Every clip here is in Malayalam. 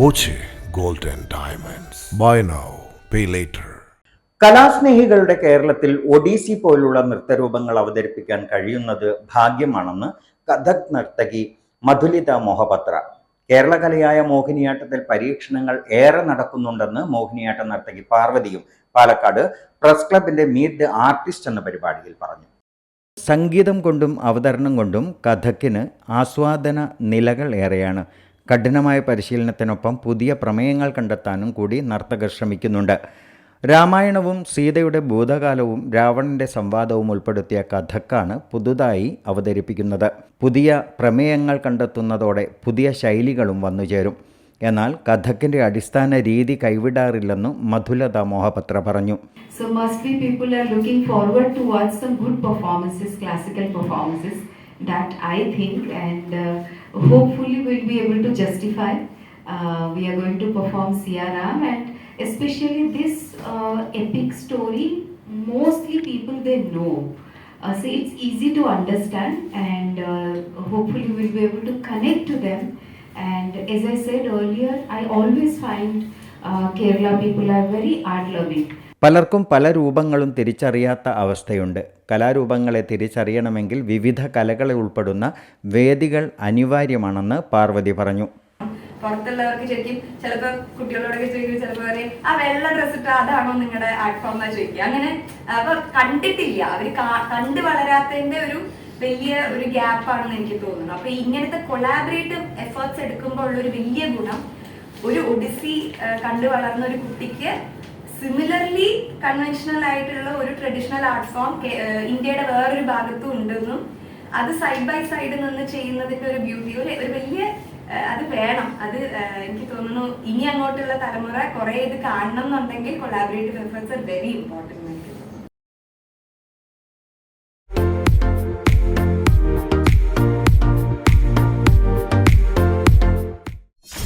Boche golden diamonds. Buy now pay later കലാസ്നേഹികളുടെ കേരളത്തിൽ ഒഡീസി പോലുള്ള നൃത്തരൂപങ്ങൾ അവതരിപ്പിക്കാൻ കഴിയുന്നത് ഭാഗ്യമാണെന്ന് കഥക് നർത്തകി മധുലിത മോഹപത്ര. കേരള കലയായ മോഹിനിയാട്ടത്തിൽ പരീക്ഷണങ്ങൾ ഏറെ നടക്കുന്നുണ്ടെന്ന് മോഹിനിയാട്ട നർത്തകി പാർവതിയും പാലക്കാട് പ്രസ് ക്ലബിന്റെ മീറ്റ് ദ ആർട്ടിസ്റ്റ് എന്ന പരിപാടിയിൽ പറഞ്ഞു. സംഗീതം കൊണ്ടും അവതരണം കൊണ്ടും കഥക്കിന് ആസ്വാദന നിലകൾ ഏറെയാണ്. കഠിനമായ പരിശീലനത്തിനൊപ്പം പുതിയ പ്രമേയങ്ങൾ കണ്ടെത്താനും കൂടി നർത്തകർ ശ്രമിക്കുന്നുണ്ട്. രാമായണവും സീതയുടെ ഭൂതകാലവും രാവണന്റെ സംവാദവും ഉൾപ്പെടുത്തിയ കഥക്കാണ് പുതുതായി അവതരിപ്പിക്കുന്നത്. പുതിയ പ്രമേയങ്ങൾ കണ്ടെത്തുന്നതോടെ പുതിയ ശൈലികളും വന്നുചേരും എന്നാൽ കഥക്കിന്റെ അടിസ്ഥാന രീതി കൈവിടാറില്ലെന്നും മധുലത മോഹപത്ര പറഞ്ഞു. So mostly people are looking forward to watch some good performances, classical performances, that I think, and uh, hopefully we'll be able to justify. Uh, we are going to perform Siaram, and especially this uh, epic story, mostly people they know. Uh, so it's easy to understand, and uh, hopefully we'll be able to connect to them. And as I said earlier, I always find uh, Kerala people are very art loving. പലർക്കും പല രൂപങ്ങളും തിരിച്ചറിയാത്ത അവസ്ഥയുണ്ട്. കലാരൂപങ്ങളെ തിരിച്ചറിയണമെങ്കിൽ വിവിധ കലകളെ ഉൾപ്പെടുന്ന വേദികൾ അനിവാര്യമാണെന്ന് പാർവതി പറഞ്ഞു. പുറത്തുള്ളവർക്ക് ശരിക്കും ചിലപ്പോ കുട്ടികളോടൊക്കെ ചോദിക്കും ചിലപ്പോ പറയും ആ വെള്ള ഡ്രസ് ഇട്ട അതാണോ നിങ്ങളുടെ ആർട്ട് ഫോം എന്നാ ചോദിക്കുക. അങ്ങനെ അപ്പൊ കണ്ടിട്ടില്ല. അവർ കണ്ട് വളരാത്തതിന്റെ ഒരു വലിയ ഒരു ഗ്യാപ്പാണെന്ന് എനിക്ക് തോന്നുന്നു. അപ്പൊ ഇങ്ങനത്തെ കൊളാബറേറ്റീവ് എഫേർട്സ് എടുക്കുമ്പോൾ ഉള്ള ഒരു വലിയ ഗുണം ഒരു ഒഡിസി കണ്ടു വളർന്ന ഒരു കുട്ടിക്ക് സിമിലർലി കൺവെൻഷണൽ ആയിട്ടുള്ള ഒരു ട്രഡീഷണൽ ആർട്ട് ഫോം ഇന്ത്യയുടെ വേറൊരു ഭാഗത്തും ഉണ്ടെന്നും അത് സൈഡ് ബൈ സൈഡ് നിന്ന് ചെയ്യുന്നതിന്റെ ഒരു ബ്യൂട്ടി ഒരു ഒരു വലിയ അത് വേണം അത് എനിക്ക് തോന്നുന്നു ഇനി അങ്ങോട്ടുള്ള തലമുറ കുറെ ഇത് കാണണം എന്നുണ്ടെങ്കിൽ collaborative efforts are very important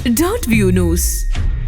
എനിക്ക് view news.